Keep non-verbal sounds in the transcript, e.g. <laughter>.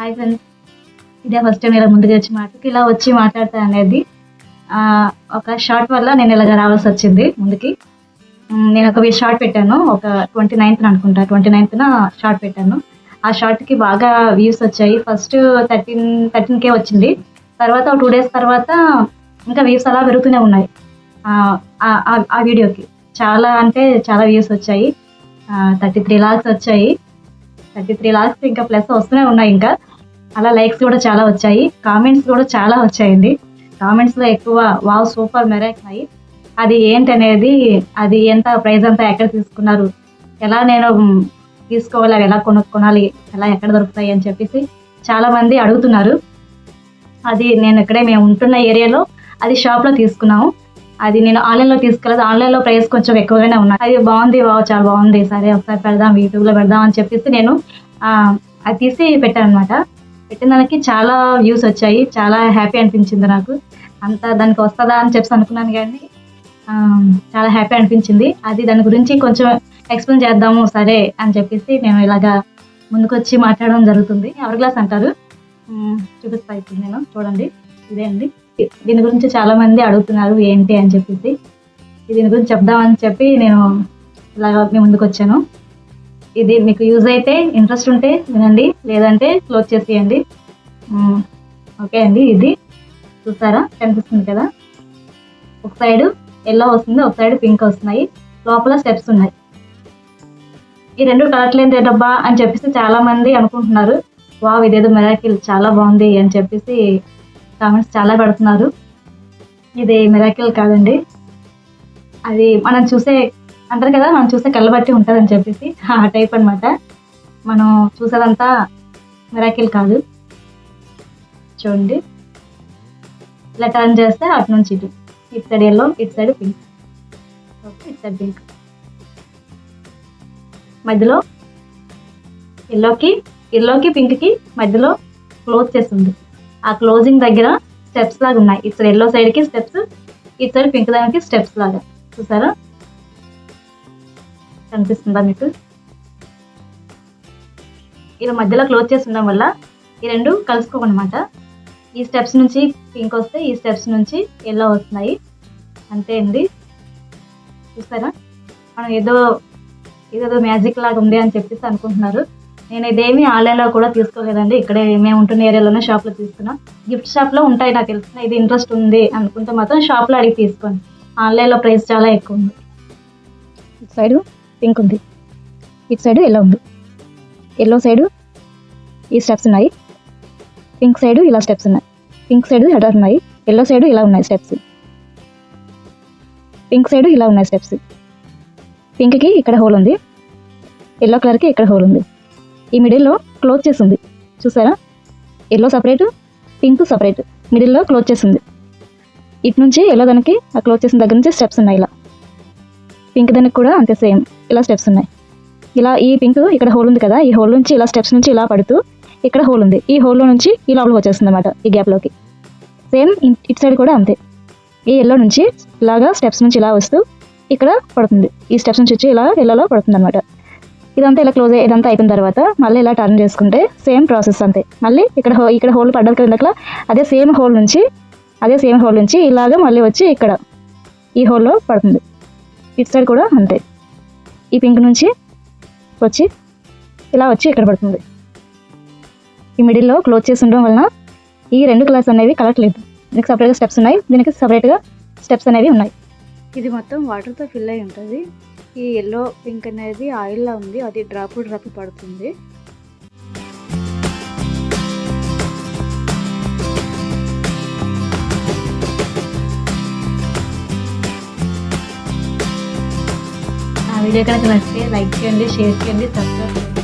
Hi friends ఇదే first time ఇలా ముందుకు వచ్చి మాటకి ఇలా వచ్చి మాట్లాడతా అనేది ఒక షార్ట్ వల్ల నేను ఇలాగ రావాల్సి వచ్చింది ముందుకి. నేను ఒక షార్ట్ పెట్టాను ఒక ట్వంటీ నైన్త్ అనుకుంటా ట్వంటీ నైన్త్న షార్ట్ పెట్టాను. ఆ షార్ట్కి బాగా వ్యూస్ వచ్చాయి. ఫస్ట్ థర్టీన్ థర్టీన్ కే వచ్చింది. తర్వాత టూ డేస్ తర్వాత ఇంకా వ్యూస్ అలా పెరుగుతూనే ఉన్నాయి. ఆ వీడియోకి చాలా అంటే చాలా వ్యూస్ వచ్చాయి. థర్టీ త్రీ లాక్స్ వచ్చాయి. థర్టీ త్రీ లాక్స్ ఇంకా ప్లస్ వస్తూనే ఉన్నాయి ఇంకా. అలా లైక్స్ కూడా చాలా వచ్చాయి. కామెంట్స్ కూడా చాలా వచ్చాయండి. కామెంట్స్లో ఎక్కువ వావ్ సూపర్ మెరాక్ అయ్యి అది ఏంటనేది అది ఎంత ప్రైస్ అంతా ఎక్కడ తీసుకున్నారు ఎలా నేను తీసుకోవాలి అవి ఎలా కొనుక్కోవాలి ఎలా ఎక్కడ దొరుకుతాయి అని చెప్పేసి చాలామంది అడుగుతున్నారు. అది నేను ఇక్కడే మేము ఉంటున్న ఏరియాలో అది షాప్లో తీసుకున్నాము. అది నేను ఆన్లైన్లో తీసుకెళ్ళదు ఆన్లైన్లో ప్రైస్ కొంచెం ఎక్కువగానే ఉన్నాయి అది బాగుంది వావ్ చాలా బాగుంది. సరే ఒకసారి పెడదాం యూట్యూబ్లో పెడదాం అని చెప్పేసి నేను అది తీసి పెట్టాను అనమాట పెట్టిన దానికి చాలా వ్యూస్ వచ్చాయి. చాలా హ్యాపీ అనిపించింది నాకు. అంత దానికి వస్తుందా అని చెప్పి అనుకున్నాను కానీ చాలా హ్యాపీ అనిపించింది. అది దాని గురించి కొంచెం ఎక్స్ప్లెయిన్ చేద్దాము సరే అని చెప్పేసి నేను ఇలాగా ముందుకొచ్చి మాట్లాడడం జరుగుతుంది. ఎవర్ గ్లాస్ అంటారు? చూపిస్తా ఇప్పుడు నేను చూడండి. ఇదే అండి. దీని గురించి చాలా మంది అడుగుతున్నారు ఏంటి అని చెప్పేసి. దీని గురించి చెప్దామని చెప్పి నేను ఇలాగ మీ ముందుకు వచ్చాను. ఇది మీకు యూజ్ అయితే ఇంట్రెస్ట్ ఉంటే వినండి లేదంటే క్లోజ్ చేసేయండి. ఓకే అండి ఇది చూసారా? కనిపిస్తుంది కదా? ఒక సైడ్ ఎల్లో వస్తుంది ఒక సైడ్ పింక్ వస్తున్నాయి. లోపల స్టెప్స్ ఉన్నాయి. ఈ రెండు కలట్లేదు డబ్బా అని చెప్పేసి చాలా మంది అనుకుంటున్నారు. వావ్ ఇదేదో మెరాకిల్ చాలా బాగుంది అని చెప్పేసి కామెంట్స్ చాలా పెడుతున్నారు. ఇది మిరాకిల్ కాదండి. అది మనం చూసే అంటారు కదా మనం చూసే కళ్ళ బట్టి ఉంటుందని చెప్పేసి <laughs> ఆ టైప్ అన్నమాట. మనం చూసేదంతా మిరాకిల్ కాదు. చూడండి. ఇలా టర్న్ చేస్తే అటు నుంచి ఇటు. ఇటు సైడ్ ఎల్లో ఇటు సైడ్ పింక్ ఓకే ఇటు సైడ్ పింక్ మధ్యలో ఎల్లోకి ఎల్లోకి పింక్కి మధ్యలో క్లోజ్ చేస్తుంది. ఆ క్లోజింగ్ దగ్గర స్టెప్స్ లాగా ఉన్నాయి. ఇటు సైడ్ ఎల్లో సైడ్కి స్టెప్స్ ఇటు సైడ్ పింక్ దానికి స్టెప్స్ లాగా. చూసారా? కనిపిస్తుందా మీకు? ఇలా మధ్యలో క్లోజ్ చేసి ఉండడం వల్ల ఈ రెండు కలుసుకోవన్నమాట. ఈ స్టెప్స్ నుంచి పింక్ వస్తే ఈ స్టెప్స్ నుంచి ఎల్లో వస్తున్నాయి. అంతే అండి. చూసారా? మనం ఏదో ఏదో మ్యాజిక్ లాగా ఉంది అని చెప్పేసి అనుకుంటున్నారు. నేను ఇదేమి ఆన్లైన్లో కూడా తీసుకోలేదండి. ఇక్కడే మేము ఉంటున్న ఏరియాలోనే షాప్లో తీసుకున్నాం గిఫ్ట్ షాప్లో ఉంటాయి నాకు తెలిసిన ఇది ఇంట్రెస్ట్ ఉంది అనుకుంటే మాత్రం షాప్లో అడిగి తీసుకోండి. ఆన్లైన్లో ప్రైస్ చాలా ఎక్కువ ఉంది. ఇటు సైడు పింక్ ఉంది. ఇటు సైడు ఎల్లో ఉంది. ఎల్లో సైడు ఈ స్టెప్స్ ఉన్నాయి. పింక్ సైడు ఇలా స్టెప్స్ ఉన్నాయి. పింక్ సైడు హెడర్ ఉన్నాయి. ఎల్లో సైడు ఇలా ఉన్నాయి స్టెప్స్. పింక్ సైడు ఇలా ఉన్నాయి స్టెప్స్. పింక్కి ఇక్కడ హోల్ ఉంది. ఎల్లో కలర్కి ఇక్కడ హోల్ ఉంది. ఈ మిడిల్లో క్లోజ్ చేసింది చూసారా? Yellow separate pink separate. మిడిల్లో క్లోజ్ చేసింది ఇటు నుంచి ఎల్లో దానికి ఆ క్లోజ్ చేసిన దగ్గర నుంచి స్టెప్స్ ఉన్నాయి ఇలా. పింక్ దానికి కూడా అంతే సేమ్. ఇలా స్టెప్స్ ఉన్నాయి. ఇలా ఈ పింక్ ఇక్కడ హోల్ ఉంది కదా ఈ హోల్ నుంచి ఇలా స్టెప్స్ నుంచి ఇలా పడుతూ ఇక్కడ హోల్ ఉంది. ఈ హోల్లో నుంచి ఈ లోపలికి వచ్చేస్తుంది అనమాట ఈ గ్యాప్లోకి సేమ్ ఇటు సైడ్ కూడా అంతే. ఈ ఎల్లో నుంచి ఇలాగా స్టెప్స్ నుంచి ఇలా వస్తూ ఇక్కడ పడుతుంది. ఈ స్టెప్స్ నుంచి వచ్చి ఇలా ఎల్లలో పడుతుంది అనమాట ఇదంతా ఇలా క్లోజ్ ఇదంతా అయిపోయిన తర్వాత మళ్ళీ ఇలా టర్న్ చేసుకుంటే సేమ్ ప్రాసెస్ అంతే. మళ్ళీ ఇక్కడ హో ఇక్కడ హోల్ పడ్డది కదా అదే సేమ్ హోల్ నుంచి అదే సేమ్ హోల్ నుంచి ఇలాగ మళ్ళీ వచ్చి ఇక్కడ ఈ హోల్లో పడుతుంది. ఇటు సైడ్ కూడా అంతే. ఈ పింక్ నుంచి వచ్చి ఇలా వచ్చి ఇక్కడ పడుతుంది. ఈ మిడిల్లో క్లోజ్ చేసి ఉండడం వలన ఈ రెండు కలర్స్ అనేవి కలట్లేదు దీనికి సపరేట్గా స్టెప్స్ ఉన్నాయి. దీనికి సపరేట్గా స్టెప్స్ అనేవి ఉన్నాయి. ఇది మొత్తం వాటర్తో ఫిల్ అయి ఉంటుంది. ఈ ఎల్లో పింక్ అనేది ఆయిల్లా ఉంది. అది డ్రాప్ డ్రాపు పడుతుంది. వీడియో కనుక నచ్చితే లైక్ చేయండి షేర్ చేయండి సబ్స్క్రైబ్ చేయండి.